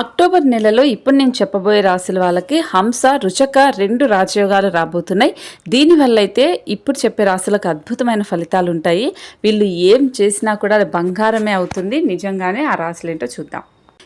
October నెలలో ఇప్పుడు నేను చెప్పబోయే రాశుల వాళ్ళకి హంస రుచక రెండు రాజయోగాలు రాబోతున్నాయి. దీనివల్ల అయితే ఇప్పుడు చెప్పే రాశులకు అద్భుతమైన ఫలితాలు ఉంటాయి వీళ్ళు ఏం చేసినా కూడా అది బంగారమే అవుతుంది. నిజంగానే ఆ రాశులు ఏంటో చూద్దాం.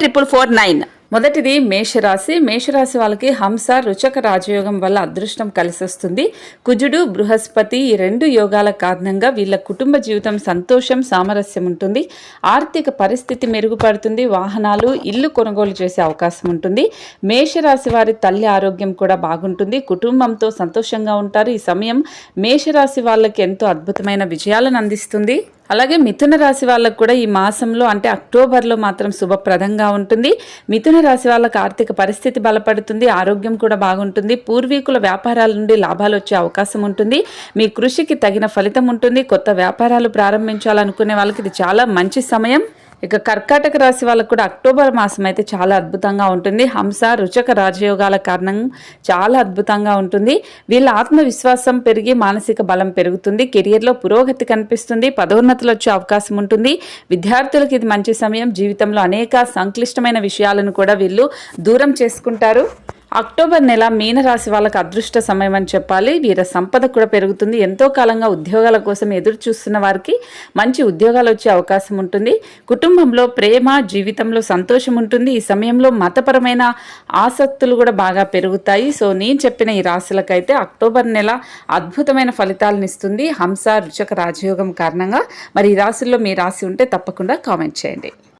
triple four nine మొదటిది మేషరాశి. మేషరాశి వాళ్ళకి హంస రుచక రాజయోగం వల్ల అదృష్టం కలిసి వస్తుంది. కుజుడు బృహస్పతి ఈ రెండు యోగాల కారణంగా వీళ్ళ కుటుంబ జీవితం సంతోషం సామరస్యం ఉంటుంది. ఆర్థిక పరిస్థితి మెరుగుపడుతుంది. వాహనాలు ఇల్లు కొనుగోలు చేసే అవకాశం ఉంటుంది. మేషరాశి వారి తల్లి ఆరోగ్యం కూడా బాగుంటుంది. కుటుంబంతో సంతోషంగా ఉంటారు. ఈ సమయం మేషరాశి వాళ్ళకి ఎంతో అద్భుతమైన విజయాలను అందిస్తుంది. అలాగే మిథున రాశి వాళ్ళకు కూడా ఈ మాసంలో అంటే అక్టోబర్లో మాత్రం శుభప్రదంగా ఉంటుంది. మిథున రాశి వాళ్ళకు ఆర్థిక పరిస్థితి బలపడుతుంది ఆరోగ్యం కూడా బాగుంటుంది పూర్వీకుల వ్యాపారాల నుండి లాభాలు వచ్చే అవకాశం ఉంటుంది. మీ కృషికి తగిన ఫలితం ఉంటుంది. కొత్త వ్యాపారాలు ప్రారంభించాలనుకునే వాళ్ళకి ఇది చాలా మంచి సమయం. ఇక కర్కాటక రాశి వాళ్ళకు కూడా అక్టోబర్ మాసం అయితే చాలా అద్భుతంగా ఉంటుంది. హంస రుచక రాజయోగాల కారణం చాలా అద్భుతంగా ఉంటుంది. వీళ్ళ ఆత్మవిశ్వాసం పెరిగి మానసిక బలం పెరుగుతుంది. కెరియర్లో పురోగతి కనిపిస్తుంది. పదోన్నతులు వచ్చే అవకాశం ఉంటుంది. విద్యార్థులకు ఇది మంచి సమయం. జీవితంలో అనేక సంక్లిష్టమైన విషయాలను కూడా వీళ్ళు దూరం చేసుకుంటారు. అక్టోబర్ నెల మీనరాశి వాళ్ళకి అదృష్ట సమయం అని చెప్పాలి. వీర సంపద కూడా పెరుగుతుంది. ఎంతో కాలంగా ఉద్యోగాల కోసం ఎదురు చూస్తున్న వారికి మంచి ఉద్యోగాలు వచ్చే అవకాశం ఉంటుంది. కుటుంబంలో ప్రేమ జీవితంలో సంతోషం ఉంటుంది. ఈ సమయంలో మతపరమైన ఆసక్తులు కూడా బాగా పెరుగుతాయి. సో నేను చెప్పిన ఈ రాశులకైతే అక్టోబర్ నెల అద్భుతమైన ఫలితాలను ఇస్తుంది. హంస రుచక రాజయోగం కారణంగా. మరి ఈ రాశుల్లో మీ రాశి ఉంటే తప్పకుండా కామెంట్ చేయండి.